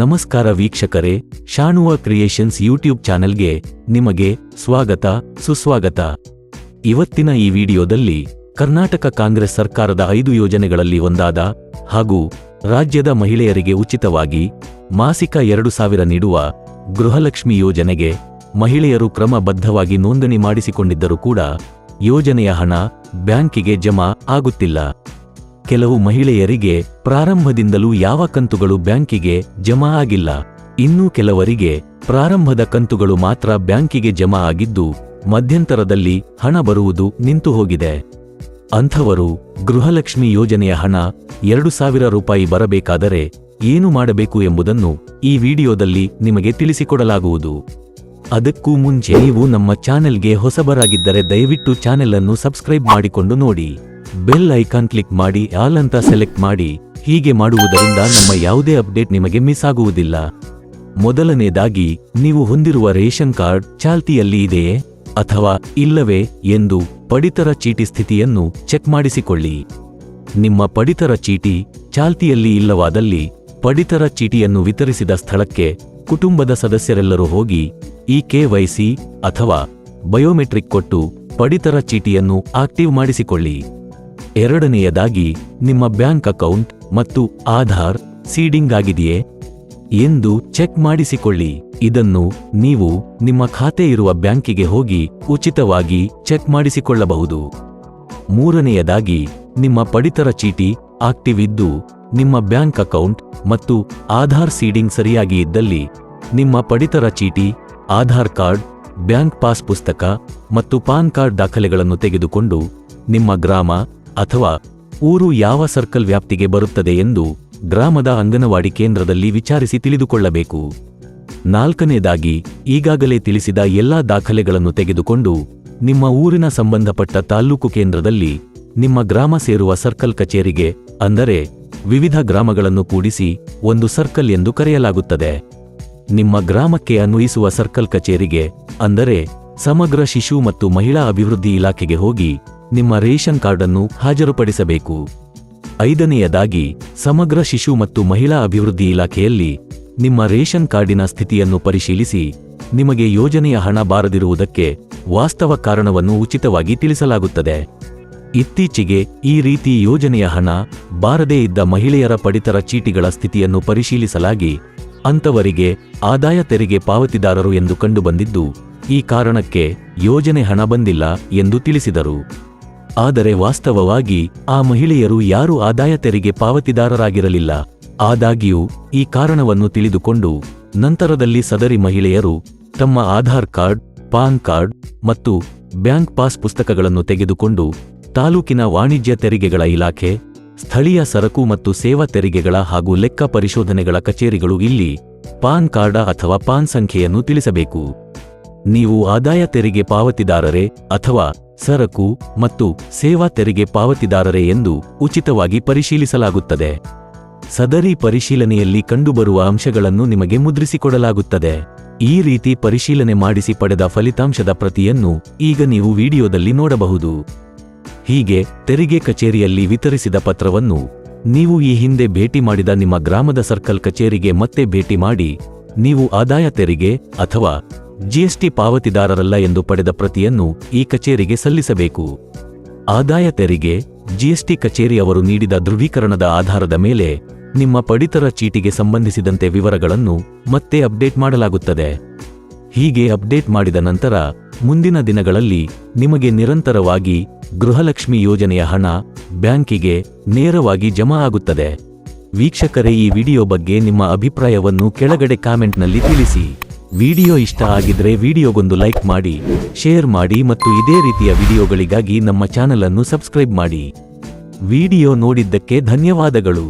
ನಮಸ್ಕಾರ ವೀಕ್ಷಕರೇ, ಶಾಣುವ creations YouTube ಚಾನೆಲ್ಗೆ ನಿಮಗೆ ಸ್ವಾಗತ, ಸುಸ್ವಾಗತ. ಇವತ್ತಿನ ಈ ವಿಡಿಯೋದಲ್ಲಿ ಕರ್ನಾಟಕ ಕಾಂಗ್ರೆಸ್ ಸರ್ಕಾರದ ಐದು ಯೋಜನೆಗಳಲ್ಲಿ ಒಂದಾದ ಹಾಗೂ ರಾಜ್ಯದ ಮಹಿಳೆಯರಿಗೆ ಉಚಿತವಾಗಿ ಮಾಸಿಕ ಎರಡು ಸಾವಿರ ನೀಡುವ ಗೃಹಲಕ್ಷ್ಮಿ ಯೋಜನೆಗೆ ಮಹಿಳೆಯರು ಕ್ರಮಬದ್ಧವಾಗಿ ನೋಂದಣಿ ಮಾಡಿಸಿಕೊಂಡಿದ್ದರೂ ಕೂಡ ಯೋಜನೆಯ ಹಣ ಬ್ಯಾಂಕಿಗೆ ಜಮಾ ಆಗುತ್ತಿಲ್ಲ. ಕೆಲವು ಮಹಿಳೆಯರಿಗೆ ಪ್ರಾರಂಭದಿಂದಲೂ ಯಾವ ಕಂತುಗಳು ಬ್ಯಾಂಕಿಗೆ ಜಮಾ ಆಗಿಲ್ಲ. ಇನ್ನೂ ಕೆಲವರಿಗೆ ಪ್ರಾರಂಭದ ಕಂತುಗಳು ಮಾತ್ರ ಬ್ಯಾಂಕಿಗೆ ಜಮಾ ಆಗಿದ್ದು, ಮಧ್ಯಂತರದಲ್ಲಿ ಹಣ ಬರುವುದು ನಿಂತು ಹೋಗಿದೆ ಅಂಥವರು ಗೃಹಲಕ್ಷ್ಮಿ ಯೋಜನೆಯ ಹಣ ಎರಡು ಸಾವಿರ ರೂಪಾಯಿ ಬರಬೇಕಾದರೆ ಏನು ಮಾಡಬೇಕು ಎಂಬುದನ್ನು ಈ ವಿಡಿಯೋದಲ್ಲಿ ನಿಮಗೆ ತಿಳಿಸಿಕೊಡಲಾಗುವುದು. ಅದಕ್ಕೂ ಮುಂಚೆ ನೀವು ನಮ್ಮ ಚಾನೆಲ್ಗೆ ಹೊಸಬರಾಗಿದ್ದರೆ ದಯವಿಟ್ಟು ಚಾನೆಲ್ ಅನ್ನು ಸಬ್ಸ್ಕ್ರೈಬ್ ಮಾಡಿಕೊಂಡು ನೋಡಿ. ಬೆಲ್ ಐಕಾನ್ ಕ್ಲಿಕ್ ಮಾಡಿ ಆಲ್ ಅಂತ ಸೆಲೆಕ್ಟ್ ಮಾಡಿ. ಹೀಗೆ ಮಾಡುವುದರಿಂದ ನಮ್ಮ ಯಾವುದೇ ಅಪ್ಡೇಟ್ ನಿಮಗೆ ಮಿಸ್ ಆಗುವುದಿಲ್ಲ. ಮೊದಲನೇದಾಗಿ, ನೀವು ಹೊಂದಿರುವ ರೇಷನ್ ಕಾರ್ಡ್ ಚಾಲ್ತಿಯಲ್ಲಿ ಇದೆಯೇ? ಅಥವಾ ಇಲ್ಲವೇ? ಎಂದು ಪಡಿತರ ಚೀಟಿ ಸ್ಥಿತಿಯನ್ನು ಚೆಕ್ ಮಾಡಿಸಿಕೊಳ್ಳಿ. ನಿಮ್ಮ ಪಡಿತರ ಚೀಟಿ ಚಾಲ್ತಿಯಲ್ಲಿ ಇಲ್ಲವಾದಲ್ಲಿ ಪಡಿತರ ಚೀಟಿಯನ್ನು ವಿತರಿಸಿದ ಸ್ಥಳಕ್ಕೆ ಕುಟುಂಬದ ಸದಸ್ಯರೆಲ್ಲರೂ ಹೋಗಿ ಈ ಕೆವೈಸಿ ಅಥವಾ ಬಯೋಮೆಟ್ರಿಕ್ ಕೊಟ್ಟು ಪಡಿತರ ಚೀಟಿಯನ್ನು ಆಕ್ಟಿವ್ ಮಾಡಿಸಿಕೊಳ್ಳಿ. ಎರಡನೆಯದಾಗಿ, ನಿಮ್ಮ ಬ್ಯಾಂಕ್ ಅಕೌಂಟ್ ಮತ್ತು ಆಧಾರ್ ಸೀಡಿಂಗ್ ಆಗಿದೆಯೇ? ಎಂದು ಚೆಕ್ ಮಾಡಿಸಿಕೊಳ್ಳಿ. ಇದನ್ನು ನೀವು ನಿಮ್ಮ ಖಾತೆ ಇರುವ ಬ್ಯಾಂಕಿಗೆ ಹೋಗಿ ಉಚಿತವಾಗಿ ಚೆಕ್ ಮಾಡಿಸಿಕೊಳ್ಳಬಹುದು. ಮೂರನೆಯದಾಗಿ, ನಿಮ್ಮ ಪಡಿತರ ಚೀಟಿ ಆಕ್ಟಿವ್ ಇದ್ದು, ನಿಮ್ಮ ಬ್ಯಾಂಕ್ ಅಕೌಂಟ್ ಮತ್ತು ಆಧಾರ್ ಸೀಡಿಂಗ್ ಸರಿಯಾಗಿ ಇದ್ದಲ್ಲಿ, ನಿಮ್ಮ ಪಡಿತರ ಚೀಟಿ, ಆಧಾರ್ ಕಾರ್ಡ್, ಬ್ಯಾಂಕ್ ಪಾಸ್ ಪುಸ್ತಕ ಮತ್ತು ಪಾನ್ ಕಾರ್ಡ್ ದಾಖಲೆಗಳನ್ನು ತೆಗೆದುಕೊಂಡು ನಿಮ್ಮ ಗ್ರಾಮ ಅಥವಾ ಊರು ಯಾವ ಸರ್ಕಲ್ ವ್ಯಾಪ್ತಿಗೆ ಬರುತ್ತದೆ ಎಂದು ಗ್ರಾಮದ ಅಂಗನವಾಡಿ ಕೇಂದ್ರದಲ್ಲಿ ವಿಚಾರಿಸಿ ತಿಳಿದುಕೊಳ್ಳಬೇಕು. ನಾಲ್ಕನೇದಾಗಿ, ಈಗಾಗಲೇ ತಿಳಿಸಿದ ಎಲ್ಲಾ ದಾಖಲೆಗಳನ್ನು ತೆಗೆದುಕೊಂಡು ನಿಮ್ಮ ಊರಿನ ಸಂಬಂಧಪಟ್ಟ ತಾಲ್ಲೂಕು ಕೇಂದ್ರದಲ್ಲಿ ನಿಮ್ಮ ಗ್ರಾಮ ಸೇರುವ ಸರ್ಕಲ್ ಕಚೇರಿಗೆ, ಅಂದರೆ ವಿವಿಧ ಗ್ರಾಮಗಳನ್ನು ಕೂಡಿಸಿ ಒಂದು ಸರ್ಕಲ್ ಎಂದು ಕರೆಯಲಾಗುತ್ತದೆ. ನಿಮ್ಮ ಗ್ರಾಮಕ್ಕೆ ಅನ್ವಯಿಸುವ ಸರ್ಕಲ್ ಕಚೇರಿಗೆ, ಅಂದರೆ ಸಮಗ್ರ ಶಿಶು ಮತ್ತು ಮಹಿಳಾ ಅಭಿವೃದ್ಧಿ ಇಲಾಖೆಗೆ ಹೋಗಿ ನಿಮ್ಮ ರೇಷನ್ ಕಾರ್ಡನ್ನು ಹಾಜರುಪಡಿಸಬೇಕು. ಐದನೆಯದಾಗಿ, ಸಮಗ್ರ ಶಿಶು ಮತ್ತು ಮಹಿಳಾ ಅಭಿವೃದ್ಧಿ ಇಲಾಖೆಯಲ್ಲಿ ನಿಮ್ಮ ರೇಷನ್ ಕಾರ್ಡಿನ ಸ್ಥಿತಿಯನ್ನು ಪರಿಶೀಲಿಸಿ, ನಿಮಗೆ ಯೋಜನೆಯ ಹಣ ಬಾರದಿರುವುದಕ್ಕೆ ವಾಸ್ತವ ಕಾರಣವನ್ನು ಉಚಿತವಾಗಿ ತಿಳಿಸಲಾಗುತ್ತದೆ. ಇತ್ತೀಚೆಗೆ, ಈ ರೀತಿ ಯೋಜನೆಯ ಹಣ ಬಾರದೇ ಇದ್ದ ಮಹಿಳೆಯರ ಪಡಿತರ ಚೀಟಿಗಳ ಸ್ಥಿತಿಯನ್ನು ಪರಿಶೀಲಿಸಲಾಗಿ ಅಂತವರಿಗೆ ಆದಾಯ ತೆರಿಗೆ ಪಾವತಿದಾರರು ಎಂದು ಕಂಡುಬಂದಿದ್ದು ಈ ಕಾರಣಕ್ಕೆ ಯೋಜನೆ ಹಣ ಬಂದಿಲ್ಲ ಎಂದು ತಿಳಿಸಿದರು. ಆದರೆ ವಾಸ್ತವವಾಗಿ ಆ ಮಹಿಳೆಯರು ಯಾರು ಆದಾಯ ತೆರಿಗೆ ಪಾವತಿದಾರರಾಗಿರಲಿಲ್ಲ. ಆದಾಗ್ಯೂ, ಈ ಕಾರಣವನ್ನು ತಿಳಿದುಕೊಂಡು ನಂತರದಲ್ಲಿ ಸದರಿ ಮಹಿಳೆಯರು ತಮ್ಮ ಆಧಾರ್ ಕಾರ್ಡ್, ಪಾನ್ ಕಾರ್ಡ್ ಮತ್ತು ಬ್ಯಾಂಕ್ ಪಾಸ್ ಪುಸ್ತಕಗಳನ್ನು ತೆಗೆದುಕೊಂಡು ತಾಲೂಕಿನ ವಾಣಿಜ್ಯ ತೆರಿಗೆಗಳ ಇಲಾಖೆ, ಸ್ಥಳೀಯ ಸರಕು ಮತ್ತು ಸೇವಾ ತೆರಿಗೆಗಳ ಹಾಗೂ ಲೆಕ್ಕ ಪರಿಶೋಧನೆಗಳ ಕಚೇರಿಗಳು ಇಲ್ಲಿ ಪಾನ್ ಕಾರ್ಡ ಅಥವಾ ಪಾನ್ ಸಂಖ್ಯೆಯನ್ನು ತಿಳಿಸಬೇಕು. ನೀವು ಆದಾಯ ತೆರಿಗೆ ಪಾವತಿದಾರರೇ ಅಥವಾ ಸರಕು ಮತ್ತು ಸೇವಾ ತೆರಿಗೆ ಪಾವತಿದಾರರೇ ಎಂದು ಉಚಿತವಾಗಿ ಪರಿಶೀಲಿಸಲಾಗುತ್ತದೆ. ಸದರಿ ಪರಿಶೀಲನೆಯಲ್ಲಿ ಕಂಡುಬರುವ ಅಂಶಗಳನ್ನು ನಿಮಗೆ ಮುದ್ರಿಸಿಕೊಡಲಾಗುತ್ತದೆ. ಈ ರೀತಿ ಪರಿಶೀಲನೆ ಮಾಡಿಸಿ ಪಡೆದ ಫಲಿತಾಂಶದ ಪ್ರತಿಯನ್ನು ಈಗ ನೀವು ವಿಡಿಯೋದಲ್ಲಿ ನೋಡಬಹುದು. ಹೀಗೆ ತೆರಿಗೆ ಕಚೇರಿಯಲ್ಲಿ ವಿತರಿಸಿದ ಪತ್ರವನ್ನು ನೀವು ಈ ಹಿಂದೆ ಭೇಟಿ ಮಾಡಿದ ನಿಮ್ಮ ಗ್ರಾಮದ ಸರ್ಕಲ್ ಕಚೇರಿಗೆ ಮತ್ತೆ ಭೇಟಿ ಮಾಡಿ, ನೀವು ಆದಾಯ ತೆರಿಗೆ ಅಥವಾ ಜಿಎಸ್ಟಿ ಪಾವತಿದಾರರಲ್ಲ ಎಂದು ಪಡೆದ ಪ್ರತಿಯನ್ನು ಈ ಕಚೇರಿಗೆ ಸಲ್ಲಿಸಬೇಕು. ಆದಾಯ ತೆರಿಗೆ, ಜಿಎಸ್ಟಿ ಕಚೇರಿ ಅವರು ನೀಡಿದ ಧ್ರುವೀಕರಣದ ಆಧಾರದ ಮೇಲೆ ನಿಮ್ಮ ಪಡಿತರ ಚೀಟಿಗೆ ಸಂಬಂಧಿಸಿದಂತೆ ವಿವರಗಳನ್ನು ಮತ್ತೆ ಅಪ್ಡೇಟ್ ಮಾಡಲಾಗುತ್ತದೆ. ಹೀಗೆ ಅಪ್ಡೇಟ್ ಮಾಡಿದ ನಂತರ ಮುಂದಿನ ದಿನಗಳಲ್ಲಿ ನಿಮಗೆ ನಿರಂತರವಾಗಿ ಗೃಹಲಕ್ಷ್ಮಿ ಯೋಜನೆಯ ಹಣ ಬ್ಯಾಂಕಿಗೆ ನೇರವಾಗಿ ಜಮಾ ಆಗುತ್ತದೆ. ವೀಕ್ಷಕರೇ, ಈ ವಿಡಿಯೋ ಬಗ್ಗೆ ನಿಮ್ಮ ಅಭಿಪ್ರಾಯವನ್ನು ಕೆಳಗಡೆ ಕಾಮೆಂಟ್ನಲ್ಲಿ ತಿಳಿಸಿ. ವಿಡಿಯೋ ಇಷ್ಟ ಆಗಿದ್ರೆ ವಿಡಿಯೋಗೊಂದು ಲೈಕ್ ಮಾಡಿ, ಶೇರ್ ಮಾಡಿ ಮತ್ತು ಇದೇ ರೀತಿಯ ವಿಡಿಯೋಗಳಿಗಾಗಿ ನಮ್ಮ ಚಾನಲ್ ಅನ್ನು ಸಬ್ಸ್ಕ್ರೈಬ್ ಮಾಡಿ. ವಿಡಿಯೋ ನೋಡಿದ್ದಕ್ಕೆ ಧನ್ಯವಾದಗಳು.